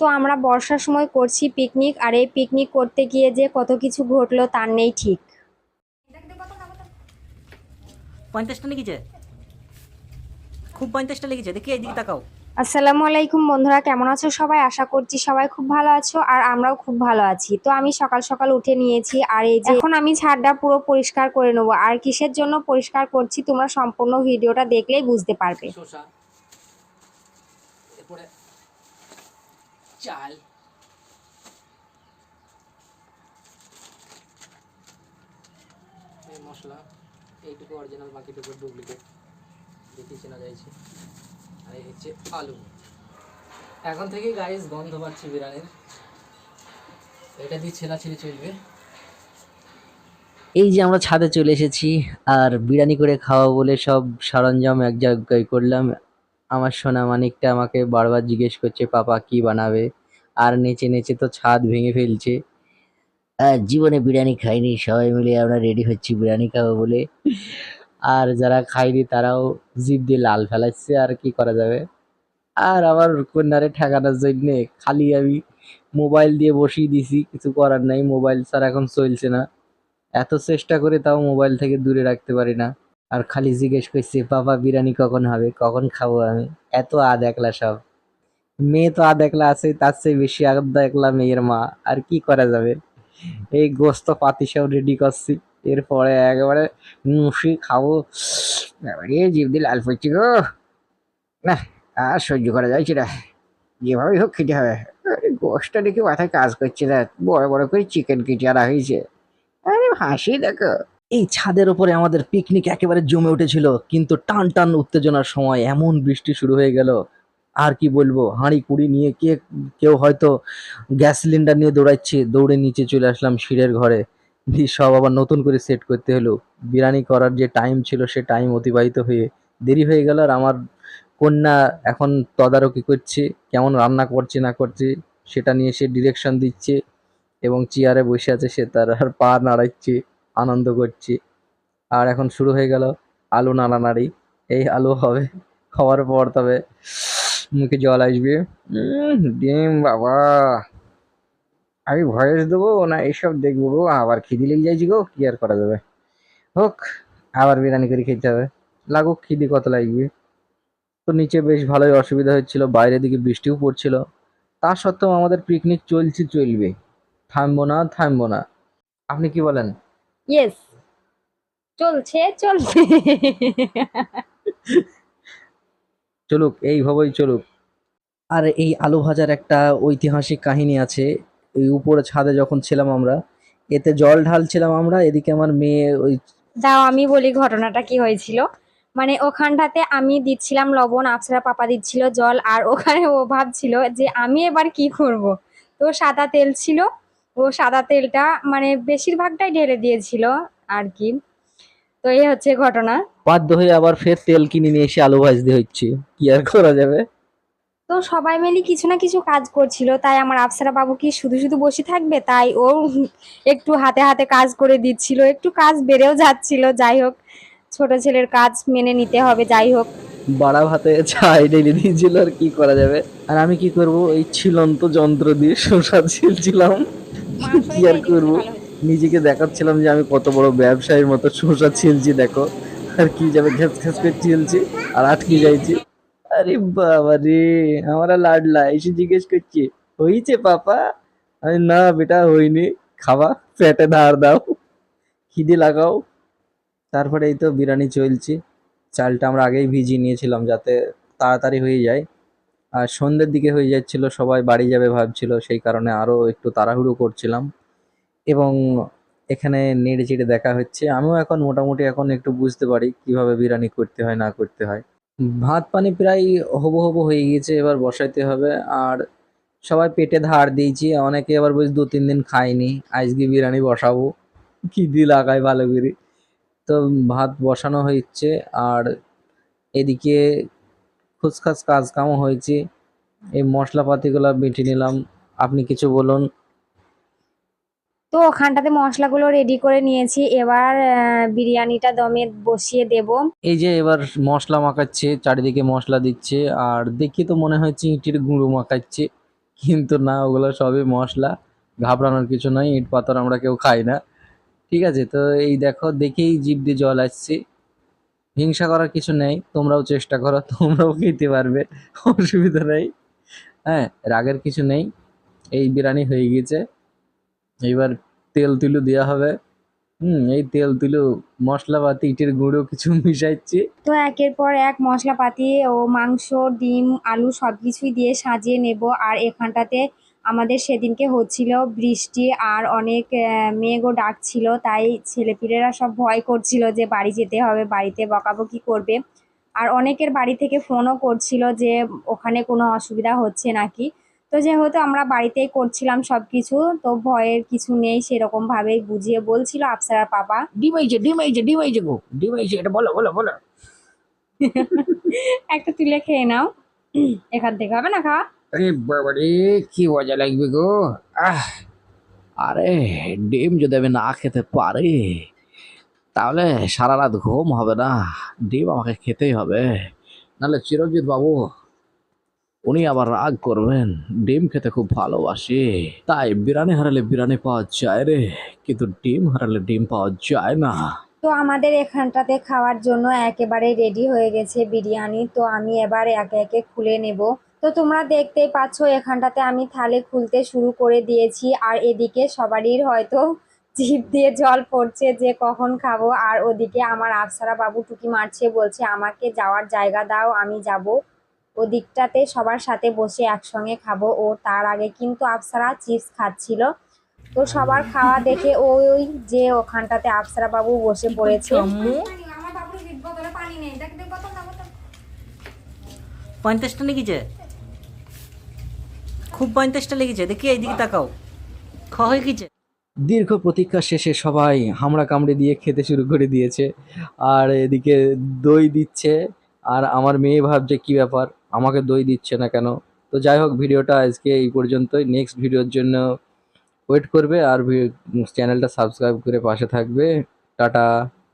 তো আমরা বর্ষার সময় করছি পিকনিক আর এই পিকনিক করতে গিয়ে যে কত কিছু ঘটলো তার নেই ঠিক। পঞ্চাশটা লেগেছে খুব পঞ্চাশটা লেগেছে দেখি এইদিকে তাকাও। আসসালামু আলাইকুম বন্ধুরা কেমন আছো সবাই? আশা করছি সবাই খুব ভালো আছো আর আমরাও খুব ভালো আছি। তো আমি সকাল সকাল উঠে নিয়েছি আর এই যে এখন আমি ছাদটা পুরো পরিষ্কার করে নেব আর কিসের জন্য পরিষ্কার করছি তোমরা সম্পূর্ণ ভিডিওটা দেখলেই বুঝতে পারবে। চাল এই মশলা এইটুকু অরিজিনাল বাকিটুকু ডুপ্লিকেট দেখি চেনা যাইছে আর এই হচ্ছে আলু। এখন থেকে গাইস গন্ধ পাচ্ছি বিরিয়ানির এটা দিয়ে ছেলাছেলি চলবে। এই যে আমরা ছাদে চলে এসেছি আর বিরিয়ানি করে খাওয়া বলে সব সরঞ্জাম এক জায়গায় করলাম। আমার সোনা মানিকটা আমাকে বারবার জিজ্ঞেস করছে, পাপা, কি বানাবে? আর নেচে নেচে তো ছাদ ভেঙে ফেলছে। আর জীবনে বিরিয়ানি খাইনি, সবাই মিলে আমরা রেডি হচ্ছি বিরিয়ানি খাব বলে। আর যারা খাইনি তারাও জিভ দিয়ে লাল ফেলাচ্ছে, আর কি করা যাবে? আর আমার কন্যারে ঠেকানোর জন্যে খালি আমি মোবাইল দিয়ে বসিয়ে দিছি, কিছু করার নাই, মোবাইল ছাড়া এখন চলছে না। এত চেষ্টা করে তাও মোবাইল থেকে দূরে রাখতে পারি না। আর খালি জিজ্ঞেস করছে, বাবা, বিরিয়ানি কখন হবে? কখন খাব আমি? এত আদ একলা সব। মেয়ে তো আদ একলা আছে, তার চেয়ে বেশি আদ একলা মেয়ের মা। আর কি করা যাবে? এই গোস্ত পাতি সব রেডি করছি। এরপরে একেবারে মুসি খাব। জিভ দিয়ে লাল পড়ছি গো। না, আর সহ্য করা যাচ্ছে না। যেভাবেই হোক খেতে হবে। গোষ্ঠটা দেখে মাথায় কাজ করছে না। বড় বড় করে চিকেন কেটে আনা হয়েছে। আরে হাসি দেখো। এই ছাদের উপরে আমাদের পিকনিক একেবারে জমে উঠেছিল, কিন্তু টান টান উত্তেজনার সময় এমন বৃষ্টি শুরু হয়ে গেল। আর কি বলব, হাঁড়ি কুড়ি নিয়ে কে, কেউ হয়তো গ্যাস সিলিন্ডার নিয়ে দৌড়াচ্ছে, দৌড়ে নিচে চলে আসলাম শিরের ঘরে। দিয়ে সব আবার নতুন করে সেট করতে হলো। বিরিয়ানি করার যে টাইম ছিল, সে টাইম অতিবাহিত হয়ে দেরি হয়ে গেল আর আমার কন্যা এখন তদারকি করছে, কেমন রান্না করছে, না করছে, সেটা নিয়ে সে ডিরেকশন দিচ্ছে এবং চেয়ারে বসে আছে, সে তার আর পা নাড়াচ্ছে। আনন্দ করছি। আর এখন শুরু হয়ে গেল আলু নাড়ানাড়ি। এই আলু হবে খাওয়ার পর, তবে মুখে জল আসবে। ডিম, বাবা। আমি ভয়েস দেবো না এইসব দেখব গো? আবার খিদি লেগে যাইছি গো? কি আর করা যাবে? হোক, আবার বিরিয়ানি করে খেতে হবে। লাগুক খিদি কত লাগবে। তো নিচে বেশ ভালোই অসুবিধা হচ্ছিল, বাইরের দিকে বৃষ্টিও পড়ছিল। তা সত্ত্বেও আমাদের পিকনিক চলছে, চলবে। থামবো না থামবো না। আপনি কি বলেন? ইয়েস চলছে চলছে চলুক এইভাবেই চলুক। আর এই আলু ভাজার একটা ঐতিহাসিক কাহিনী আছে। এই উপরে ছাদে যখন ছিলাম আমরা এতে জল ঢালছিলাম আমরা এদিকে আমার মেয়ে ওই দাও আমি বলি ঘটনাটা কি হয়েছিল। মানে ওখানটাতে আমি দিচ্ছিলাম লবণ আফসরা পাপা দিচ্ছিল জল আর ওখানে ও ভাবছিল যে আমি এবার কি করব। তো সাদা তেল ছিল ও সাদা তেলটা মানে বেশিরভাগটাই ঢেলে দিয়েছিল আর কি তো এই হচ্ছে ঘটনা। বাধ্য হয়ে আবার ফের তেল কিনে নিয়ে এসে আলু ভাজতে হচ্ছে। কি আর করা যাবে? তো সবাই মিলে কিছু না কিছু কাজ করছিল তাই আমার আফসারা বাবু কি শুধু শুধু বসে থাকবে? তাই ও একটু হাতে হাতে কাজ করে দিচ্ছিল একটু কাজ বেড়েও যাচ্ছিল। যাই হোক ছোট ছেলের কাজ মেনে নিতে হবে যাই হোক। বাড়া ভাতে ছাই ঢেলে দিয়েছিল আর কি করা যাবে? আর আমি কি করব? এই ছিলন্ত যন্ত্র দিয়ে শসা ছিলছিলাম। কি আর করব। নিজেকে দেখাচ্ছিলাম যে আমি কত বড় ব্যবসায়ীর মতো শসা ছিলছি, দেখো। আর কি যাবে ঘ্যাস ঘ্যাস করে ছিলছি, আর আটকে যাইছি। আরে বাবা রে, আমার লাডলা, এসে জিজ্ঞেস করছি হয়েছে পাপা? আমি, না বেটা হয়নি খাবা, পেটে ধার দাও, খিদে লাগাও। তারপরে এই তো বিরিয়ানি চলছে। চালটা আমরা আগেই ভিজিয়ে নিয়েছিলাম যাতে তাড়াতাড়ি হয়ে যায়। আর সন্ধ্যের দিকে হয়ে যাচ্ছিল, সবাই বাড়ি যাবে ভাবছিল, সেই কারণে আরও একটু তাড়াহুড়ো করছিলাম। এবং এখানে নেড়ে চেড়ে দেখা হচ্ছে। আমিও এখন মোটামুটি এখন একটু বুঝতে পারি কীভাবে বিরিয়ানি করতে হয়, না করতে হয়। ভাত পানি প্রায় হব হব হয়ে গিয়েছে, এবার বসাইতে হবে। আর সবাই পেটে ধার দিয়েছি, অনেকে আবার বুঝ দু তিন দিন খাইনি, আজকে বিরিয়ানি বসাবো। কি দি লাগাই ভালো করে। তো ভাত বসানো হচ্ছে, আর এদিকে খুচখাচ কাজ কামও হয়েছে। এই মশলাপাতিগুলো বেটে নিলাম। আপনি কিছু বলুন। তো ওখানটাতে মশলাগুলো রেডি করে নিয়েছি। এবার বিরিয়ানিটা দমে বসিয়ে দেব। এই যে এবার মশলা মাখাচ্ছে চারিদিকে মশলা দিচ্ছে আর দেখি তো মনে হচ্ছে ইঁটের গুঁড়ো মাখাচ্ছে। কিন্তু না ওগুলো সবই মশলা। ঘাবড়ানোর কিছু নয় ইট পাথর আমরা কেউ খাই না। ঠিক আছে তো এই দেখো দেখেই জিভ দিয়ে জল আসছে। হিংসা করার কিছু নেই, তোমরাও চেষ্টা করো, তোমরাও খেতে পারবে, অসুবিধা নেই। হ্যাঁ রাগের কিছু নেই, এই বিরিয়ানি হয়ে গেছে এইবার তেল তুলু দেওয়া হবে। হুম, এই তেল তুলু মশলাপাতি, ইটের গুঁড়ো কিছু মিশাইছি তো একের পর এক মশলাপাতি ও মাংস, ডিম, আলু সব কিছুই দিয়ে সাজিয়ে নেব। আর এখানটাতে আমাদের সেদিনকে হচ্ছিল বৃষ্টি আর অনেক মেঘও ডাকছিল তাই ছেলেপিলেরা সব ভয় করছিল যে বাড়ি যেতে হবে বাড়িতে বকাবকি করবে। আর অনেকের বাড়ি থেকে ফোনও করছিল যে ওখানে কোনো অসুবিধা হচ্ছে নাকি। তো যেহেতু আমরা বাড়িতেই করছিলাম সব কিছু তো ভয়ের কিছু নেই সেরকম ভাবেই বুঝিয়ে বলছিল আফসারার পাপা। ডিম আইছে ডিম আইছে ডিম গো ডিম আইছে এটা বলো বলো বলো। একটা তুলে খেয়ে নাও। এখান থেকে হবে না খাওয়া? আরে বাবারে, কি মজা লাগবে গো। আহ, আরে, ডিম যদি আমি না খেতে পারি, তাহলে সারা রাত ঘুম হবে না, ডিম আমাকে খেতেই হবে। নাহলে চিরঞ্জিত বাবু, উনি আবার রাগ করবেন, ডিম খেতে খুব ভালোবাসি। তাই বিরানি হারালে বিরানি পাওয়া যায় রে, কিন্তু ডিম হারালে ডিম পাওয়া যায় না। তো আমাদের এখানটাতে খাওয়ার জন্য একেবারে রেডি হয়ে গেছে বিরিয়ানি, তো আমি এবার একে একে খুলে নেব। তো তোমরা দেখতেই পাচ্ছ এখানটাতে আমি থালে খুলতে শুরু করে দিয়েছি। আর এদিকে সবারই হয়তো জিভ দিয়ে জল পড়ছে যে কখন খাব। আর ওদিকে আমার আফসারা বাবু টুকি মারছে বলছে আমাকে যাওয়ার জায়গা দাও আমি যাব। ওদিকটাতে সবার সাথে বসে একসঙ্গে খাব। ও তার আগে কিন্তু আফসারা চিপস খাচ্ছিল। তো সবার খাওয়া দেখে ওই যে ওখানটাতে আফসারা বাবু বসে পড়েছে। আমার বাবুর বোতলে পানি নেই দেখ দেখ বোতল না বোতল পঞ্চাশটা লেগেছে খুব পঞ্চাশটা লেগেছে। দেখি এইদিকে তাকাও। খাওয়া হয়ে গেছে। দীর্ঘ প্রতীক্ষা শেষে সবাই হামড়া কামড়ে দিয়ে খেতে শুরু করে দিয়েছে। আর এদিকে দই দিচ্ছে। আর আমার মেয়ে ভাবছে, কি ব্যাপার? আমাকে দই দিচ্ছে না কেন? তো যাই হোক, ভিডিওটা আজকে এই পর্যন্তই। নেক্সট ভিডিওর জন্য ওয়েট করবে। আর চ্যানেলটা সাবস্ক্রাইব করে পাশে থাকবে। টাটা।